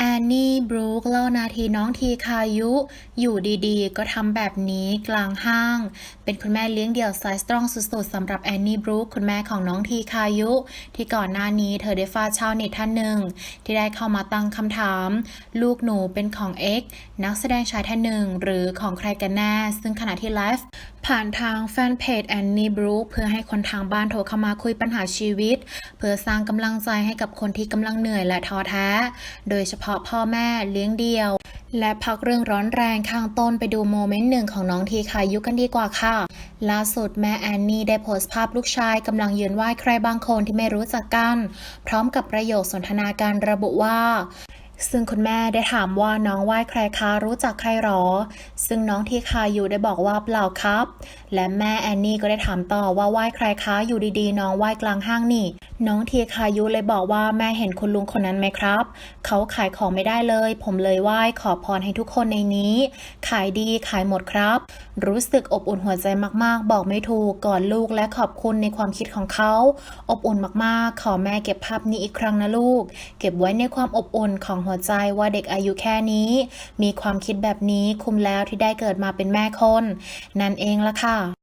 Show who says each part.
Speaker 1: แอนนี่บรูคเล่านาทีน้องทีคายุ อยู่ดีๆ ก็ทำแบบนี้กลางห้าง เป็นคุณแม่เลี้ยงเดี่ยวสายสตรองสุดๆสำหรับแอนนี่บรูคคุณแม่ของน้องทีคายุ ที่ก่อนหน้านี้เธอได้ฟาดชาวเน็ตท่านหนึ่ง ที่ได้เข้ามาตั้งคำถาม ลูกหนูเป็นของ X นักแสดงชายท่านหนึ่ง หรือของใครกันแน่ ซึ่งขณะที่ไลฟ์ ผ่านทางแฟนเพจแอนนี่บรูเพื่อให้คนทางบ้านโทรเข้ามาคุยปัญหาชีวิต เพื่อสร้างกำลังใจให้กับคนที่กำลังเหนื่อยและท้อแท้ โดยเฉพาะพ่อแม่เลี้ยงเดี่ยว และพักเรื่องร้อนแรงข้างต้นไปดูโมเมนต์หนึ่งของน้องทีคายุกันดีกว่าค่ะ ล่าสุดแม่แอนนี่ได้โพสต์ภาพลูกชายกำลังยืนไหว้ใครบางคนที่ไม่รู้จักกัน พร้อมกับประโยคสนทนาการระบุว่า ซึ่งคุณแม่ได้ถามว่าน้องไหว้ใครคะรู้จักใครหรอ ซึ่งน้องที่คาอยู่ได้บอกว่าเปล่าครับ และแม่แอนนี่ก็ได้ถามต่อว่าไหว้ใครคะอยู่ดีๆ น้องไหว้กลางห้างนี่ น้องทีคายุเลยบอกว่าแม่เห็นคุณลุงคนนั้นไหมครับ เขาขายของไม่ได้เลย ผมเลยไหว้ขอพรให้ทุกคนในนี้ ขายดีขายหมดครับ รู้สึกอบอุ่นหัวใจมากๆ บอกไม่ถูกก่อนลูกและขอบคุณในความคิดของเขา อบอุ่นมากๆ ขอแม่เก็บภาพนี้อีกครั้งนะลูก เก็บไว้ในความอบอุ่นของหัวใจว่าเด็กอายุแค่นี้ มีความคิดแบบนี้คุ้มแล้วที่ได้เกิดมาเป็นแม่คน นั่นเองละค่ะ